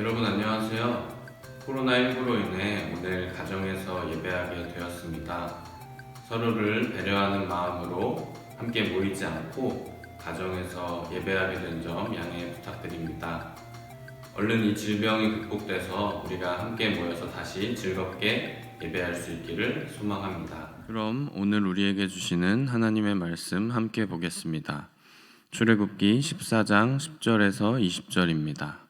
여러분 안녕하세요. 코로나19로 인해 오늘 가정에서 예배하게 되었습니다. 서로를 배려하는 마음으로 함께 모이지 않고 가정에서 예배하게 된 점 양해 부탁드립니다. 얼른 이 질병이 극복돼서 우리가 함께 모여서 다시 즐겁게 예배할 수 있기를 소망합니다. 그럼 오늘 우리에게 주시는 하나님의 말씀 함께 보겠습니다. 출애굽기 14장 10절에서 20절입니다.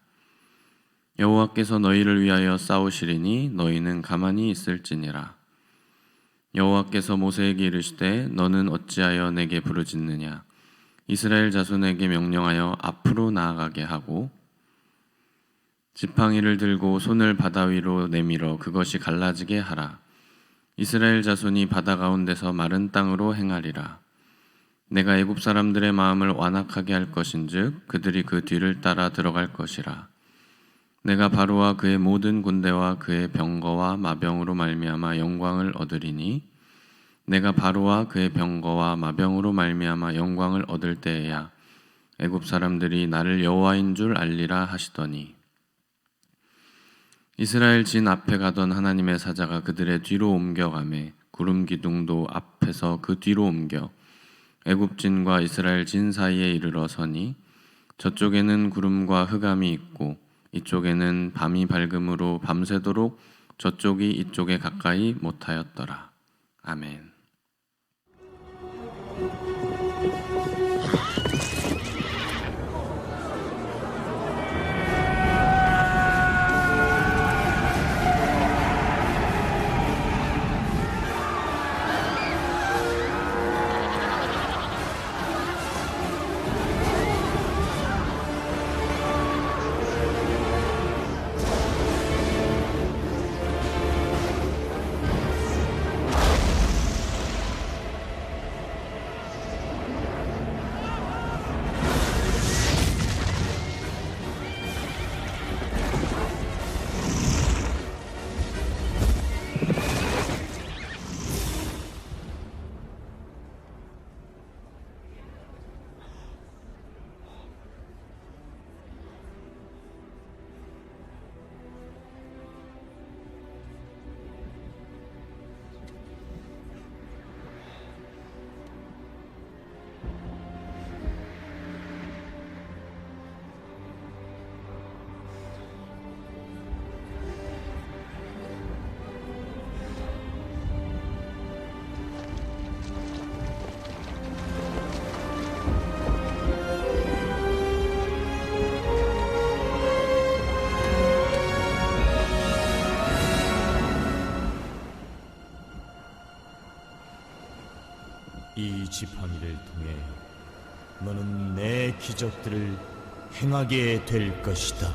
여호와께서 너희를 위하여 싸우시리니 너희는 가만히 있을지니라. 여호와께서 모세에게 이르시되 너는 어찌하여 내게 부르짖느냐? 이스라엘 자손에게 명령하여 앞으로 나아가게 하고 지팡이를 들고 손을 바다 위로 내밀어 그것이 갈라지게 하라. 이스라엘 자손이 바다 가운데서 마른 땅으로 행하리라. 내가 애굽 사람들의 마음을 완악하게 할 것인즉 그들이 그 뒤를 따라 들어갈 것이라 내가 바로와 그의 모든 군대와 그의 병거와 마병으로 말미암아 영광을 얻으리니 내가 바로와 그의 병거와 마병으로 말미암아 영광을 얻을 때에야 애굽 사람들이 나를 여호와인 줄 알리라 하시더니. 이스라엘 진 앞에 가던 하나님의 사자가 그들의 뒤로 옮겨가매 구름 기둥도 앞에서 그 뒤로 옮겨 애굽 진과 이스라엘 진 사이에 이르러 서니 저쪽에는 구름과 흑암이 있고 이쪽에는 밤이 밝음으로 밤새도록 저쪽이 이쪽에 가까이 못하였더라. 아멘. 지팡이를 통해 너는 내 기적들을 행하게 될 것이다.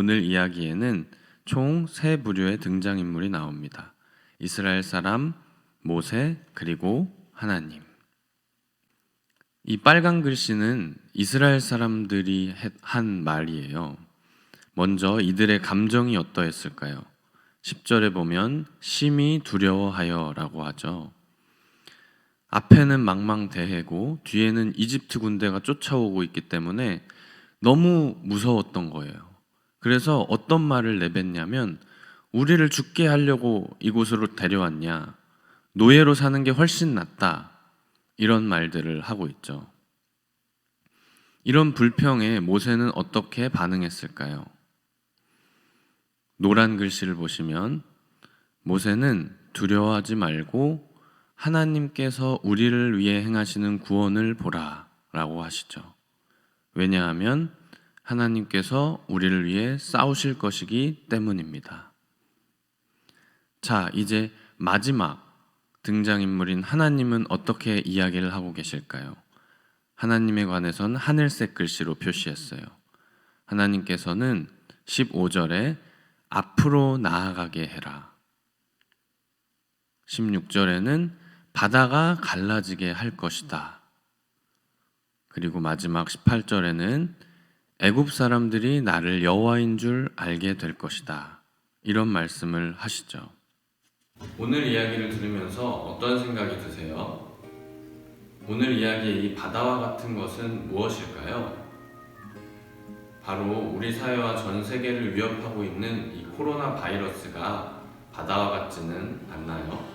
오늘 이야기에는 총 세 부류의 등장인물이 나옵니다. 이스라엘 사람, 모세, 그리고 하나님. 이 빨간 글씨는 이스라엘 사람들이 했- 한 말이에요. 먼저 이들의 감정이 어떠했을까요? 10절에 보면 심히 두려워하여 라고 하죠. 앞에는 망망대해고 뒤에는 이집트 군대가 쫓아오고 있기 때문에 너무 무서웠던 거예요. 그래서 어떤 말을 내뱉냐면 우리를 죽게 하려고 이곳으로 데려왔냐? 노예로 사는 게 훨씬 낫다. 이런 말들을 하고 있죠. 이런 불평에 모세는 어떻게 반응했을까요? 노란 글씨를 보시면 모세는 두려워하지 말고 하나님께서 우리를 위해 행하시는 구원을 보라 라고 하시죠. 왜냐하면 하나님께서 우리를 위해 싸우실 것이기 때문입니다. 자, 이제 마지막 등장인물인 하나님은 어떻게 이야기를 하고 계실까요? 하나님에 관해선 하늘색 글씨로 표시했어요. 하나님께서는 15절에 앞으로 나아가게 해라. 16절에는 바다가 갈라지게 할 것이다. 그리고 마지막 18절에는 애굽 사람들이 나를 여호와인 줄 알게 될 것이다. 이런 말씀을 하시죠. 오늘 이야기를 들으면서 어떤 생각이 드세요? 오늘 이야기의 이 바다와 같은 것은 무엇일까요? 바로 우리 사회와 전 세계를 위협하고 있는 이 코로나 바이러스가 바다와 같지는 않나요?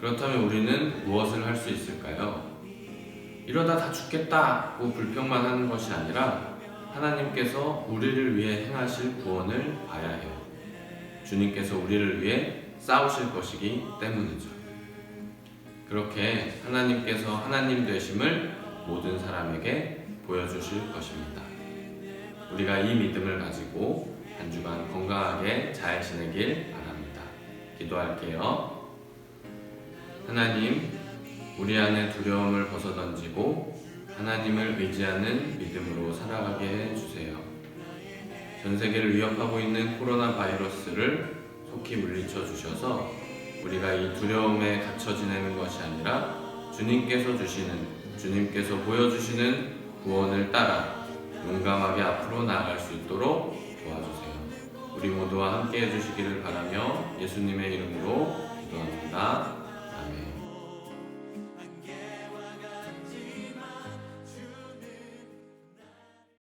그렇다면 우리는 무엇을 할 수 있을까요? 이러다 다 죽겠다고 불평만 하는 것이 아니라 하나님께서 우리를 위해 행하실 구원을 봐야 해요. 주님께서 우리를 위해 싸우실 것이기 때문이죠. 그렇게 하나님께서 하나님 되심을 모든 사람에게 보여주실 것입니다. 우리가 이 믿음을 가지고 한 주간 건강하게 잘 지내길 바랍니다. 기도할게요. 하나님, 우리 안에 두려움을 벗어던지고 하나님을 의지하는 믿음으로 살아가게 해주세요. 전 세계를 위협하고 있는 코로나 바이러스를 속히 물리쳐 주셔서 우리가 이 두려움에 갇혀 지내는 것이 아니라 주님께서 주시는, 주님께서 보여주시는 구원을 따라 용감하게 앞으로 나아갈 수 있도록 도와주세요. 우리 모두와 함께 해주시기를 바라며 예수님의 이름으로